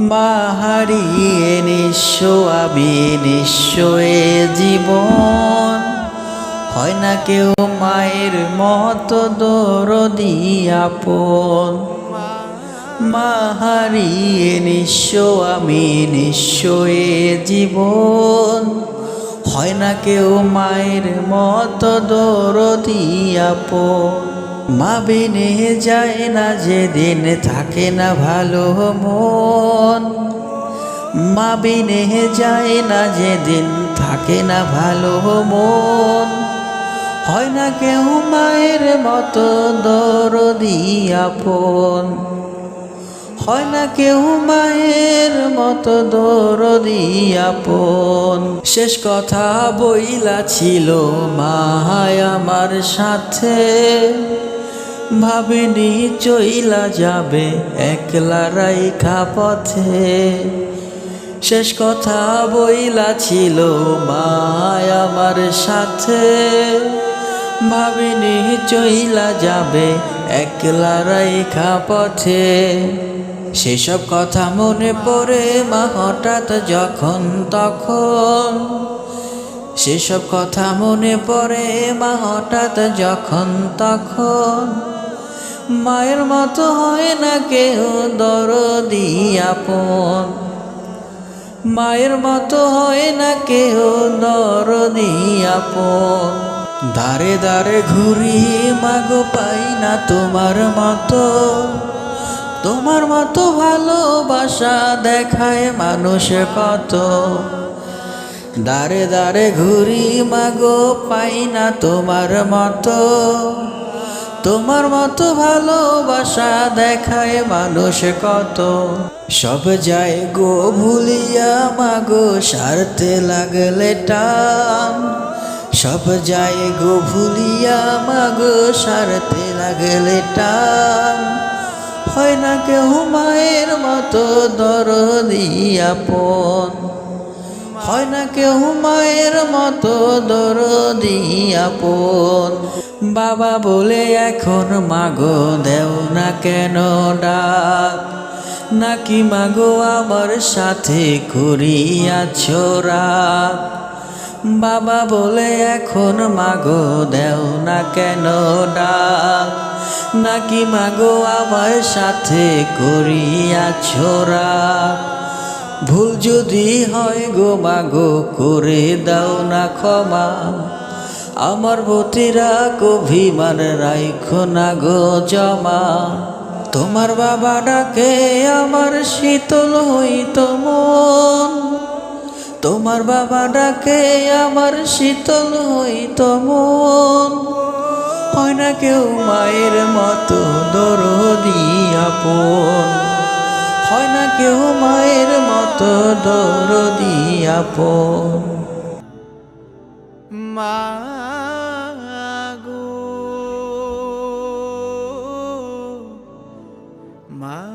মা হারিয়ে নিঃস্ব, আমি নিঃস্ব এ জীবন। হয় না কেউ মায়ের মতো দরদি আপন। মা হারিয়ে নিঃস্ব, আমি নিঃস্ব এ জীবন। হয় না কেউ মায়ের মতো দরদি আপন। মা বিনে যায় না, যেদিন থাকে না ভালো মন। মা বিনে যায় না, যেদিন থাকে না ভালো মন। হয় না কেউ মায়ের মতো দরদি আপন। হয় না কেউ মায়ের মতো দরদি আপন। শেষ কথা বইলা ছিল মা আমার সাথে। ভাবিনি চইলা যাবে, একলা রাইখা পথে। শেষ কথা বইলা ছিল মা আমার সাথে। ভাবিনি চইলা যাবে, একলা রাইখা পথে। সেসব কথা মনে পড়ে মা হঠাৎ যখন তখন। সেসব কথা মনে পড়ে মা হঠাৎ যখন তখন। মায়ের মতো হয় না কেউ দরদি আপন। মায়ের মতো হয় না কেউ দরদি আপন। দারে দারে ঘুরি, মাগো পাই না তোমার মতো। তোমার মতো ভালোবাসা দেখায় মানুষ কত। দারে দারে ঘুরি, মাগো পাই না তোমার মতো। তোমার মতো ভালোবাসা দেখায় মানুষ কত। সব যায় গো ভুলিয়া মাগো সারতে লাগলে টান। সব যায় গো ভুলিয়া মাগো সারতে লাগলে টান। হয় না কেউ মায়ের মতো দরদি আপন হয় না কেউ মায়ের মতো দরদি আপন। বাবা বলে, এখন মাগো দেও না কেন ডাক? নাকি মাগো আমার সাথে করিয়াছ রাত বাবা বলে, এখন মাগো দেও না কেন ডাক? নাকি মাগো আমার সাথে করিয়াছ রাত ভুল যদি হয় গো মাগো, করে দাও না ক্ষমা। আমার বতিরা অভিমান রাইখো না গো জমা। তোমার বাবা ডাকে, আমার শীতল হইত মন। তোমার বাবা ডাকে, আমার শীতল হইত মন। হয় না কেউ মায়ের মতো দরদি আপন। কেউ মায়ের মতো ডর দিয়া মা গো মা